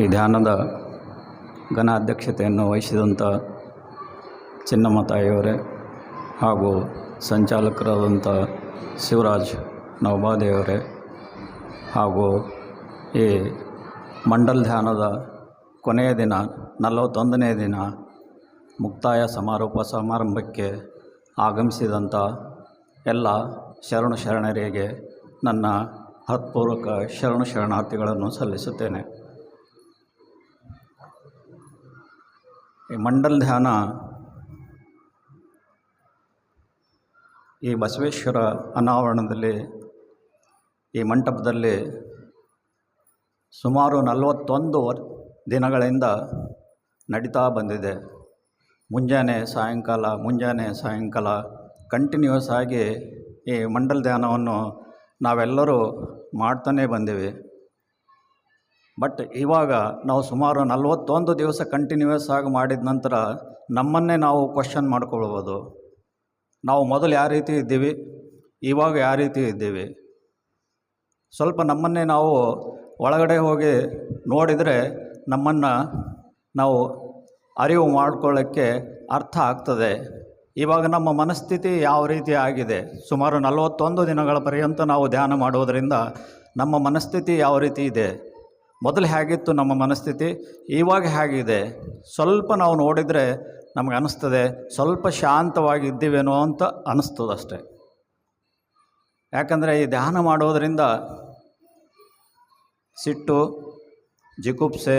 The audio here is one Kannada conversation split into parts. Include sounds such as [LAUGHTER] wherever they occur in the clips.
ಈ ಧ್ಯಾನದ ಘನ ಅಧ್ಯಕ್ಷತೆಯನ್ನು ವಹಿಸಿದಂಥ ಚಿನ್ನಮ್ಮ ತಾಯಿಯವರೇ ಹಾಗೂ ಸಂಚಾಲಕರಾದಂಥ ಶಿವರಾಜ್ ನವಬಾದೆಯವರೇ ಹಾಗೂ ಈ ಮಂಡಲ್ ಧ್ಯಾನದ ಕೊನೆಯ ದಿನ ನಲವತ್ತೊಂದನೇ ದಿನ ಮುಕ್ತಾಯ ಸಮಾರೋಪ ಸಮಾರಂಭಕ್ಕೆ ಆಗಮಿಸಿದಂಥ ಎಲ್ಲ ಶರಣು ಶರಣರಿಗೆ ನನ್ನ ಹತ್ಪೂರ್ವಕ ಶರಣು ಶರಣಾರ್ಥಿಗಳನ್ನು ಸಲ್ಲಿಸುತ್ತೇನೆ. ಈ ಮಂಡಲ್ ಧ್ಯಾನ ಈ ಬಸವೇಶ್ವರ ಅನಾವರಣದಲ್ಲಿ, ಈ ಮಂಟಪದಲ್ಲಿ ಸುಮಾರು ನಲವತ್ತೊಂದು ವರ್, ದಿನಗಳಿಂದ ನಡೀತಾ ಬಂದಿದೆ. ಮುಂಜಾನೆ ಸಾಯಂಕಾಲ ಮುಂಜಾನೆ ಸಾಯಂಕಾಲ ಕಂಟಿನ್ಯೂಸ್ ಆಗಿ ಈ ಮಂಡಲ್ ಧ್ಯಾನವನ್ನು ನಾವೆಲ್ಲರೂ ಮಾಡ್ತಾನೆ ಬಂದೀವಿ. ಬಟ್ ಇವಾಗ ನಾವು ಸುಮಾರು ನಲವತ್ತೊಂದು ದಿವಸ ಕಂಟಿನ್ಯೂಯಸ್ ಆಗಿ ಮಾಡಿದ ನಂತರ ನಮ್ಮನ್ನೇ ನಾವು ಕ್ವಶನ್ ಮಾಡ್ಕೊಳ್ಬೋದು. ನಾವು ಮೊದಲು ಯಾವ ರೀತಿ ಇದ್ದೀವಿ? ಇವಾಗ ಯಾವ ರೀತಿ ಇದ್ದೀವಿ? ಸ್ವಲ್ಪ ನಮ್ಮನ್ನೇ ನಾವು ಒಳಗಡೆ ಹೋಗಿ ನೋಡಿದರೆ ನಮ್ಮನ್ನು ನಾವು ಅರಿವು ಮಾಡ್ಕೊಳ್ಳೋಕ್ಕೆ ಅರ್ಥ ಆಗ್ತದೆ. ಇವಾಗ ನಮ್ಮ ಮನಸ್ಥಿತಿ ಯಾವ ರೀತಿ ಆಗಿದೆ? ಸುಮಾರು ನಲವತ್ತೊಂದು ದಿನಗಳ ಪರ್ಯಂತ ನಾವು ಧ್ಯಾನ ಮಾಡೋದರಿಂದ ನಮ್ಮ ಮನಸ್ಥಿತಿ ಯಾವ ರೀತಿ ಇದೆ? ಮೊದಲು ಹೇಗಿತ್ತು ನಮ್ಮ ಮನಸ್ಥಿತಿ? ಇವಾಗ ಹೇಗಿದೆ? ಸ್ವಲ್ಪ ನಾವು ನೋಡಿದರೆ ನಮಗೆ ಅನ್ನಿಸ್ತದೆ ಸ್ವಲ್ಪ ಶಾಂತವಾಗಿ ಇದ್ದೀವೇನೋ ಅಂತ ಅನ್ನಿಸ್ತದೆ ಅಷ್ಟೆ. ಯಾಕಂದರೆ ಈ ಧ್ಯಾನ ಮಾಡೋದರಿಂದ ಸಿಟ್ಟು, ಜಿಗುಪ್ಸೆ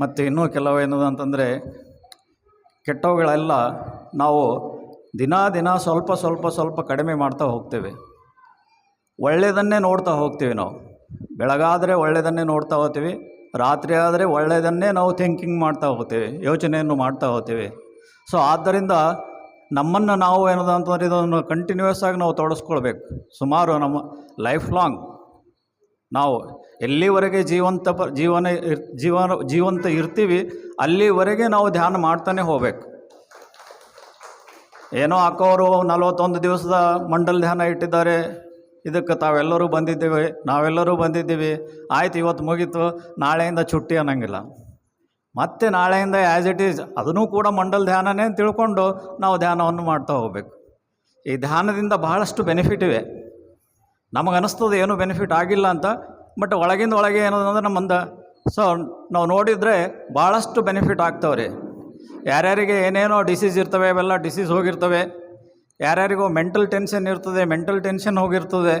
ಮತ್ತು ಇನ್ನೂ ಕೆಲವು ಏನದು ಅಂತಂದರೆ ಕೆಟ್ಟವುಗಳೆಲ್ಲ ನಾವು ದಿನ ದಿನ ಸ್ವಲ್ಪ ಸ್ವಲ್ಪ ಸ್ವಲ್ಪ ಕಡಿಮೆ ಮಾಡ್ತಾ ಹೋಗ್ತೇವೆ. ಒಳ್ಳೆಯದನ್ನೇ ನೋಡ್ತಾ ಹೋಗ್ತೀವಿ ನಾವು. ಬೆಳಗಾದರೆ ಒಳ್ಳೆಯದನ್ನೇ ನೋಡ್ತಾ ಹೋಗ್ತೀವಿ, ರಾತ್ರಿ ಆದರೆ ಒಳ್ಳೆಯದನ್ನೇ ನಾವು ಥಿಂಕಿಂಗ್ ಮಾಡ್ತಾ ಹೋಗ್ತೀವಿ, ಯೋಚನೆಯನ್ನು ಮಾಡ್ತಾ ಹೋಗ್ತೀವಿ. ಸೊ ಆದ್ದರಿಂದ ನಮ್ಮನ್ನು ನಾವು ಏನದ ಅಂತಂದರೆ ಇದನ್ನು ಕಂಟಿನ್ಯೂಯಸ್ ಆಗಿ ನಾವು ತೊಡಸ್ಕೊಳ್ಬೇಕು. ಸುಮಾರು ನಮ್ಮ ಲೈಫ್ ಲಾಂಗ್ ನಾವು ಎಲ್ಲಿವರೆಗೆ ಜೀವಂತ ಪ, ಜೀವನ ಇರ್, ಜೀವನ, ಜೀವಂತ ಇರ್ತೀವಿ, ಅಲ್ಲಿವರೆಗೆ ನಾವು ಧ್ಯಾನ ಮಾಡ್ತಾನೆ ಹೋಗ್ಬೇಕು. ಏನೋ ಅಕ್ಕವರು ನಲವತ್ತೊಂದು ದಿವಸದ ಮಂಡಲ ಧ್ಯಾನ ಇಟ್ಟಿದ್ದಾರೆ ಇದಕ್ಕೆ ತಾವೆಲ್ಲರೂ ಬಂದಿದ್ದೇವೆ, ನಾವೆಲ್ಲರೂ ಬಂದಿದ್ದೀವಿ. ಆಯ್ತು, ಇವತ್ತು ಮುಗೀತು. ನಾಳೆಯಿಂದ ಚುಟ್ಟಿ ಅನ್ನಂಗಿಲ್ಲ. ಮತ್ತೆ ನಾಳೆಯಿಂದ ಆ್ಯಸ್ ಇಟ್ ಈಸ್ ಅದನ್ನು ಕೂಡ ಮಂಡಲ್ ಧ್ಯಾನನೇ ತಿಳ್ಕೊಂಡು ನಾವು ಧ್ಯಾನವನ್ನು ಮಾಡ್ತಾ ಹೋಗ್ಬೇಕು. ಈ ಧ್ಯಾನದಿಂದ ಬಹಳಷ್ಟು ಬೆನಿಫಿಟ್ ಇವೆ. ನಮಗನ್ನಿಸ್ತದೆ ಏನೂ ಬೆನಿಫಿಟ್ ಆಗಿಲ್ಲ ಅಂತ ಬಟ್ ಒಳಗಿಂದ ಒಳಗೆ ಏನಂದ್ರೆ ನಮ್ಮಂದ ಸೊ ನಾವು ನೋಡಿದರೆ ಭಾಳಷ್ಟು ಬೆನಿಫಿಟ್ ಆಗ್ತವ್ರಿ. ಯಾರ್ಯಾರಿಗೆ ಏನೇನೋ ಡಿಸೀಸ್ ಇರ್ತವೆ, ಅವೆಲ್ಲ ಡಿಸೀಸ್ ಹೋಗಿರ್ತವೆ. ಯಾರ್ಯಾರಿಗೂ ಮೆಂಟಲ್ ಟೆನ್ಷನ್ ಇರ್ತದೆ ಮೆಂಟಲ್ ಟೆನ್ಷನ್ ಹೋಗಿರ್ತದೆ.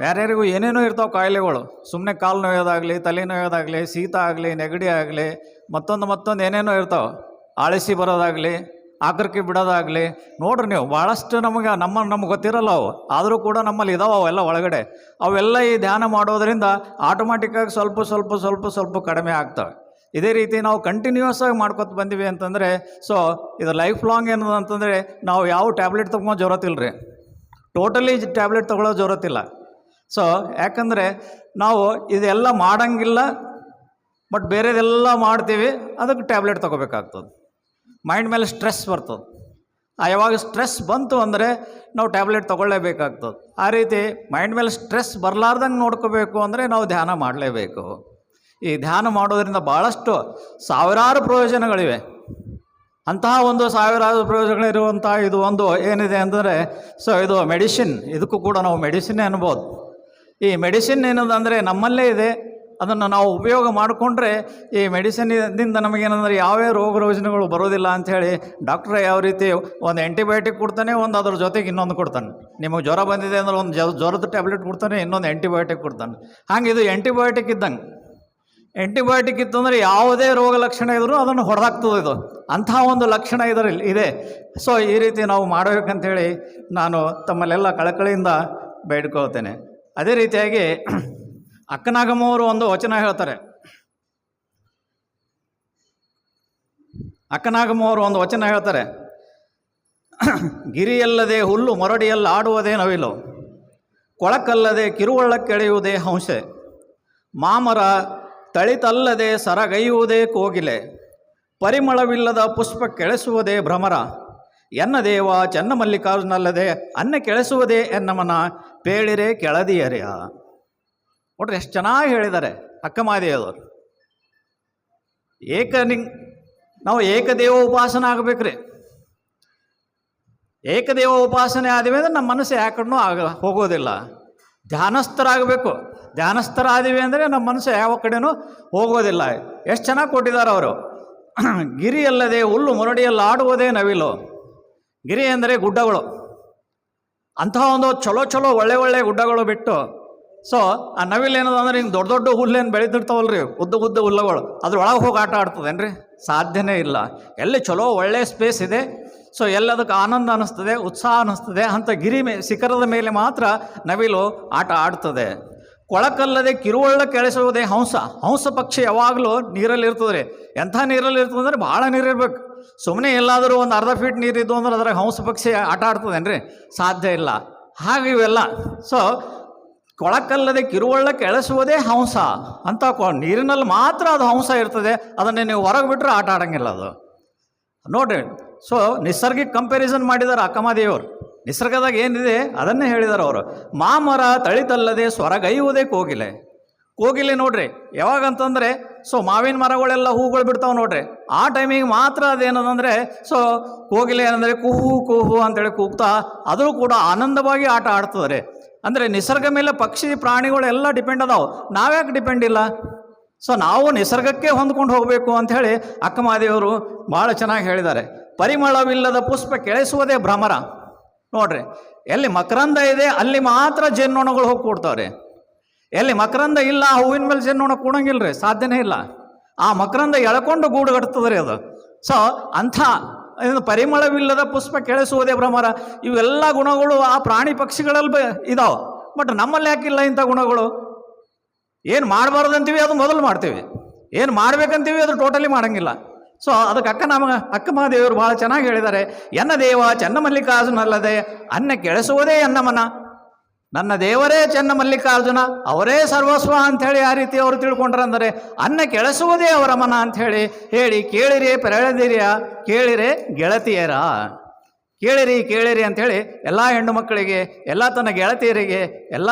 ಯಾರ್ಯಾರಿಗೂ ಏನೇನೋ ಇರ್ತಾವೆ ಕಾಯಿಲೆಗಳು. ಸುಮ್ಮನೆ ಕಾಲು ನೋಯೋದಾಗಲಿ, ತಲೆ ನೋಯೋದಾಗಲಿ, ಶೀತ ಆಗಲಿ, ನೆಗಡಿ ಆಗಲಿ, ಮತ್ತೊಂದು ಮತ್ತೊಂದು ಏನೇನೋ ಇರ್ತಾವೆ. ಆಳಿಸಿ ಬರೋದಾಗಲಿ, ಆಕರ್ಕಿ ಬಿಡೋದಾಗಲಿ. ನೋಡ್ರಿ ನೀವು ಭಾಳಷ್ಟು ನಮಗೆ, ನಮ್ಮ, ನಮ್ಗೆ ಗೊತ್ತಿರಲ್ಲ ಅವು. ಆದರೂ ಕೂಡ ನಮ್ಮಲ್ಲಿ ಇದಾವೆ ಅವೆಲ್ಲ ಒಳಗಡೆ. ಅವೆಲ್ಲ ಈ ಧ್ಯಾನ ಮಾಡೋದರಿಂದ ಆಟೋಮ್ಯಾಟಿಕ್ಕಾಗಿ ಸ್ವಲ್ಪ ಸ್ವಲ್ಪ ಸ್ವಲ್ಪ ಸ್ವಲ್ಪ ಕಡಿಮೆ ಆಗ್ತವೆ. ಇದೇ ರೀತಿ ನಾವು ಕಂಟಿನ್ಯೂಸ್ ಆಗಿ ಮಾಡ್ಕೊತ ಬಂದಿವಿ ಅಂತಂದರೆ ಸೊ ಇದು ಲೈಫ್ ಲಾಂಗ್ ಏನದು ಅಂತಂದರೆ, ನಾವು ಯಾವ ಟ್ಯಾಬ್ಲೆಟ್ ತೊಗೊಂಡು ಜರತ್ತಿಲ್ಲ ರೀ ಟೋಟಲಿ ಟ್ಯಾಬ್ಲೆಟ್ ತೊಗೊಳ್ಳೋ ಜರತ್ತಿಲ್ಲ ಸೊ ಯಾಕಂದರೆ ನಾವು ಇದೆಲ್ಲ ಮಾಡಂಗಿಲ್ಲ ಬಟ್ ಬೇರೆದೆಲ್ಲ ಮಾಡ್ತೀವಿ, ಅದಕ್ಕೆ ಟ್ಯಾಬ್ಲೆಟ್ ತೊಗೋಬೇಕಾಗ್ತದೆ. ಮೈಂಡ್ ಮೇಲೆ ಸ್ಟ್ರೆಸ್ ಬರ್ತದೆ. ಆ, ಯಾವಾಗ ಸ್ಟ್ರೆಸ್ ಬಂತು ಅಂದರೆ ನಾವು ಟ್ಯಾಬ್ಲೆಟ್ ತೊಗೊಳ್ಳೇಬೇಕಾಗ್ತದೆ. ಆ ರೀತಿ ಮೈಂಡ್ ಮೇಲೆ ಸ್ಟ್ರೆಸ್ ಬರಲಾರ್ದಂಗೆ ನೋಡ್ಕೋಬೇಕು ಅಂದರೆ ನಾವು ಧ್ಯಾನ ಮಾಡಲೇಬೇಕು. ಈ ಧ್ಯಾನ ಮಾಡೋದರಿಂದ ಭಾಳಷ್ಟು ಸಾವಿರಾರು ಪ್ರಯೋಜನಗಳಿವೆ. ಅಂತಹ ಒಂದು ಸಾವಿರಾರು ಪ್ರಯೋಜನಗಳಿರುವಂಥ ಇದು ಒಂದು ಏನಿದೆ ಅಂದರೆ ಸೊ ಇದು ಮೆಡಿಸಿನ್, ಇದಕ್ಕೂ ಕೂಡ ನಾವು ಮೆಡಿಸಿನ್ನೇ ಅನ್ಬೋದು ಈ ಮೆಡಿಸಿನ್ ಏನದಂದರೆ ನಮ್ಮಲ್ಲೇ ಇದೆ. ಅದನ್ನು ನಾವು ಉಪಯೋಗ ಮಾಡಿಕೊಂಡ್ರೆ ಈ ಮೆಡಿಸಿನ್ನಿಂದ ನಮಗೇನಂದರೆ ಯಾವ್ಯಾವ ರೋಗ ರೋಜನೆಗಳು ಬರೋದಿಲ್ಲ ಅಂಥೇಳಿ ಡಾಕ್ಟ್ರ್ ಯಾವ ರೀತಿ ಒಂದು ಆ್ಯಂಟಿಬಯೋಟಿಕ್ ಕೊಡ್ತಾನೆ, ಒಂದು ಅದ್ರ ಜೊತೆಗೆ ಇನ್ನೊಂದು ಕೊಡ್ತಾನೆ. ನಿಮಗೆ ಜ್ವರ ಬಂದಿದೆ ಅಂದ್ರೆ ಒಂದು ಜ್ವರದ ಟ್ಯಾಬ್ಲೆಟ್ ಕೊಡ್ತಾನೆ, ಇನ್ನೊಂದು ಆ್ಯಂಟಿಬಯೋಟಿಕ್ ಕೊಡ್ತಾನೆ. ಹಾಗೆ ಇದು ಆ್ಯಂಟಿಬಯೋಟಿಕ್ ಇದ್ದಂಗೆ. ಆ್ಯಂಟಿಬಯೋಟಿಕ್ ಇತ್ತು ಅಂದರೆ ಯಾವುದೇ ರೋಗ ಲಕ್ಷಣ ಇದ್ದರೂ ಅದನ್ನು ಹೊಡೆದಾಗ್ತದೆ ಇದು. ಅಂಥ ಒಂದು ಲಕ್ಷಣ ಇದರಲ್ಲಿ ಇದೆ. ಸೊ ಈ ರೀತಿ ನಾವು ಮಾಡಬೇಕಂತೇಳಿ ನಾನು ತಮ್ಮಲ್ಲೆಲ್ಲ ಕಳಕಳಿಯಿಂದ ಬೇಡ್ಕೊಳ್ತೇನೆ. ಅದೇ ರೀತಿಯಾಗಿ [CLEARS THROAT] ಅಕ್ಕನಾಗಮ್ಮವರು ಒಂದು ವಚನ ಹೇಳ್ತಾರೆ. ಅಕ್ಕನಾಗಮ್ಮವರು ಒಂದು ವಚನ ಹೇಳ್ತಾರೆ. [CLEARS THROAT] ಗಿರಿಯಲ್ಲದೆ ಹುಲ್ಲು ಮೊರಡಿಯಲ್ಲ ಆಡುವುದೇ ನವಿಲು. ಕೊಳಕಲ್ಲದೆ ಕಿರುವಳ್ಳಕ್ಕೆಳೆಯುವುದೇ ಹಂಸೆ. ಮಾಮರ ತಳಿತಲ್ಲದೆ ಸರಗೈಯುವುದೇ ಕೋಗಿಲೆ. ಪರಿಮಳವಿಲ್ಲದ ಪುಷ್ಪ ಕೆಳಸುವುದೇ ಭ್ರಮರ. ಎನ್ನ ದೇವ ಚನ್ನಮಲ್ಲಿಕಾರ್ಜುನಲ್ಲದೆ ಅನ್ನ ಕೆಳೆಸುವುದೇ ಎನ್ನಮನ ಪೇಳಿರೆ ಕೆಳದಿಯರಿಯ ನೋಡ್ರಿ ಎಷ್ಟು ಚೆನ್ನಾಗಿ ಹೇಳಿದ್ದಾರೆ ಅಕ್ಕಮಾದೇವರು ಏಕ ನಿಂಗ್, ನಾವು ಏಕದೇವ ಉಪಾಸನೆ ಆಗಬೇಕ್ರಿ. ಏಕದೇವ ಉಪಾಸನೆ ಆದ ಮೇಲೆ ನಮ್ಮ ಮನಸ್ಸು ಯಾಕಡೂ ಆಗ ಹೋಗೋದಿಲ್ಲ. ಧ್ಯಾನಸ್ಥರಾಗಬೇಕು. ಧ್ಯಾನಸ್ಥರಾದಿವಿ ಅಂದರೆ ನಮ್ಮ ಮನಸ್ಸು ಯಾವ ಕಡೆನೂ ಹೋಗೋದಿಲ್ಲ. ಎಷ್ಟು ಚೆನ್ನಾಗಿ ಕೊಟ್ಟಿದ್ದಾರೆ ಅವರು. [CLEARS THROAT] ಗಿರಿಯಲ್ಲದೆ ಹುಲ್ಲು ಮುರಡಿಯಲ್ಲಿ ಆಡುವುದೇ ನವಿಲು. ಗಿರಿ ಅಂದರೆ ಗುಡ್ಡಗಳು. ಅಂತಹ ಒಂದು ಚಲೋ ಚಲೋ ಒಳ್ಳೆ ಒಳ್ಳೆ ಗುಡ್ಡಗಳು ಬಿಟ್ಟು. ಸೊ ಆ ನವಿಲು ಏನದ ಅಂದ್ರೆ ಹಿಂಗೆ ದೊಡ್ಡ ದೊಡ್ಡ ಹುಲ್ಲೇನು ಬೆಳೆದಿರ್ತಾವಲ್ರಿ, ಉದ್ದ ಉದ್ದ ಹುಲ್ಲುಗಳು. ಅದ್ರೊಳಗೆ ಹೋಗಿ ಆಟ ಆಡ್ತದೇನ್ರಿ? ಸಾಧ್ಯನೇ ಇಲ್ಲ. ಎಲ್ಲಿ ಚಲೋ ಒಳ್ಳೆ ಸ್ಪೇಸ್ ಇದೆ ಸೊ ಎಲ್ಲದಕ್ಕೆ ಆನಂದ ಅನ್ನಿಸ್ತದೆ ಉತ್ಸಾಹ ಅನ್ನಿಸ್ತದೆ ಅಂಥ ಗಿರಿ ಮೇ ಶಿಖರದ ಮೇಲೆ ಮಾತ್ರ ನವಿಲು ಆಟ ಆಡ್ತದೆ. ಕೊಳಕಲ್ಲದೆ ಕಿರುವಳ್ಳ ಕೆಳಸೋದೇ ಹಂಸ. ಹಂಸ ಪಕ್ಷಿ ಯಾವಾಗಲೂ ನೀರಲ್ಲಿ ಇರ್ತದೆ ಎಂಥ ನೀರಲ್ಲಿ ಇರ್ತದೆ ಅಂದ್ರೆ ಭಾಳ ನೀರಿರ್ಬೇಕು. ಸುಮ್ಮನೆ ಎಲ್ಲಾದರೂ ಒಂದು ಅರ್ಧ ಫೀಟ್ ನೀರಿದ್ದು ಅಂದ್ರೆ ಅದ್ರಾಗ ಹಂಸ ಪಕ್ಷಿ ಆಟ ಆಡ್ತದೇನ್ರಿ? ಸಾಧ್ಯ ಇಲ್ಲ. ಹಾಗೆ ಇವೆಲ್ಲ. ಸೊ ಕೊಳಕಲ್ಲದೆ ಕಿರುವಳ್ಳ ಕೆಳಸುವುದೇ ಹಂಸ. ಅಂತ ನೀರಿನಲ್ಲಿ ಮಾತ್ರ ಅದು ಹಂಸ ಇರ್ತದೆ. ಅದನ್ನೇ ನೀವು ಹೊರಗೆ ಬಿಟ್ಟರೆ ಆಟ ಆಡೋಂಗಿಲ್ಲ ಅದು. ನೋಡ್ರಿ. ಸೊ ನಿಸರ್ಗಿಕ ಕಂಪ್ಯಾರಿಸನ್ ಮಾಡಿದ್ದಾರೆ ಅಕ್ಕಮಾದೇವರು ನಿಸರ್ಗದಾಗ ಏನಿದೆ? ಅದನ್ನೇ ಹೇಳಿದಾರೆ ಅವರು. ಮಾಮರ ತಳಿತಲ್ಲದೆ ಸ್ವರಗೈಯುವುದೇ ಕೋಗಿಲೆ. ಕೋಗಿಲೆ ನೋಡ್ರಿ, ಯಾವಾಗಂತಂದ್ರೆ, ಸೊ ಮಾವಿನ ಮರಗಳೆಲ್ಲ ಹೂಗಳು ಬಿಡ್ತಾವೆ ನೋಡ್ರಿ. ಆ ಟೈಮಿಗೆ ಮಾತ್ರ ಅದೇನದಂದರೆ, ಸೊ ಕೋಗಿಲೆ ಏನಂದರೆ ಕುಹು ಕುಹು ಅಂತೇಳಿ ಕೂಗ್ತಾ, ಅದು ಕೂಡ ಆನಂದವಾಗಿ ಆಟ ಆಡ್ತದೆ ಅಂದರೆ ನಿಸರ್ಗ ಮೇಲೆ ಪಕ್ಷಿ, ಪ್ರಾಣಿಗಳೆಲ್ಲ ಡಿಪೆಂಡ್ ಅದಾವೆ. ನಾವ್ಯಾಕೆ ಡಿಪೆಂಡ್ ಇಲ್ಲ? ಸೊ ನಾವು ನಿಸರ್ಗಕ್ಕೆ ಹೊಂದ್ಕೊಂಡು ಹೋಗಬೇಕು ಅಂಥೇಳಿ ಅಕ್ಕಮಾದೇವರು ಭಾಳ ಚೆನ್ನಾಗಿ ಹೇಳಿದ್ದಾರೆ. ಪರಿಮಳವಿಲ್ಲದ ಪುಷ್ಪ ಕೆಳಿಸುವುದೇ ಭ್ರಮರ. ನೋಡ್ರಿ, ಎಲ್ಲಿ ಮಕರಂದ ಇದೆ, ಅಲ್ಲಿ ಮಾತ್ರ ಜೇನ್ನೋಣಗಳು ಹೋಗಿ ಕೂಡ್ತಾವ್ರಿ. ಎಲ್ಲಿ ಮಕರಂದ ಇಲ್ಲ ಹೂವಿನ ಮೇಲೆ ಜೇನ್ನೋಣ ಕೂಡಂಗಿಲ್ಲ ರೀ ಸಾಧ್ಯನೇ ಇಲ್ಲ. ಆ ಮಕರಂದ ಎಳ್ಕೊಂಡು ಗೂಡು ಕಟ್ತದ್ರಿ ರೀ ಅದು. ಸೊ ಅಂಥ ಪರಿಮಳವಿಲ್ಲದ ಪುಷ್ಪ ಕೇಳಿಸುವುದೇ ಭ್ರಮರ. ಇವೆಲ್ಲ ಗುಣಗಳು ಆ ಪ್ರಾಣಿ ಪಕ್ಷಿಗಳಲ್ಲಿ ಬ ಇದಾವೆ. ಬಟ್ ನಮ್ಮಲ್ಲಿ ಯಾಕಿಲ್ಲ ಇಂಥ ಗುಣಗಳು? ಏನು ಮಾಡಬಾರ್ದು ಅಂತೀವಿ ಅದು ಮೊದಲು ಮಾಡ್ತೀವಿ. ಏನು ಮಾಡ್ಬೇಕಂತೀವಿ, ಅದು ಟೋಟಲಿ ಮಾಡಂಗಿಲ್ಲ. ಸೊ ಅದಕ್ಕೆ ಅಕ್ಕ ನಮ್ಮ ಅಕ್ಕ ಮಹಾದೇವರು ಭಾಳ ಚೆನ್ನಾಗಿ ಹೇಳಿದ್ದಾರೆ, ಎನ್ನ ದೇವ ಚನ್ನಮಲ್ಲಿಕಾರ್ಜುನಲ್ಲದೆ ಅನ್ನ ಕೆಳಸುವುದೇ ಎನ್ನಮನ ನನ್ನ ದೇವರೇ ಚೆನ್ನ ಮಲ್ಲಿಕಾರ್ಜುನ ಅವರೇ ಸರ್ವಸ್ವ ಅಂಥೇಳಿ ಆ ರೀತಿ ಅವರು ತಿಳ್ಕೊಂಡ್ರಂದರೆ ಅನ್ನ ಕೆಳಸುವುದೇ ಅವರ ಮನ ಅಂಥೇಳಿ ಹೇಳಿ, ಕೇಳಿರಿ ಪೆರಳದಿರಿಯ, ಕೇಳಿರೆ ಗೆಳತಿಯರ. ಕೇಳಿರಿ ಕೇಳಿರಿ ಅಂಥೇಳಿ ಎಲ್ಲ ಹೆಣ್ಣು ಮಕ್ಕಳಿಗೆ, ಎಲ್ಲ ತನ್ನ ಗೆಳತಿಯರಿಗೆ, ಎಲ್ಲ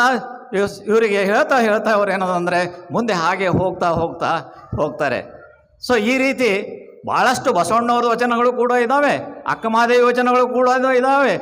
ಇವರಿಗೆ ಹೇಳ್ತಾ ಹೇಳ್ತಾ ಅವ್ರು ಏನದಂದರೆ ಮುಂದೆ ಹಾಗೆ ಹೋಗ್ತಾ ಹೋಗ್ತಾ ಹೋಗ್ತಾರೆ. ಸೊ ಈ ರೀತಿ ಭಾಳಷ್ಟು ಬಸವಣ್ಣವ್ರ ವಚನಗಳು ಕೂಡ ಇದ್ದಾವೆ ಅಕ್ಕಮಹಾದೇವಿ ವಚನಗಳು ಕೂಡ ಇದಾವೆ.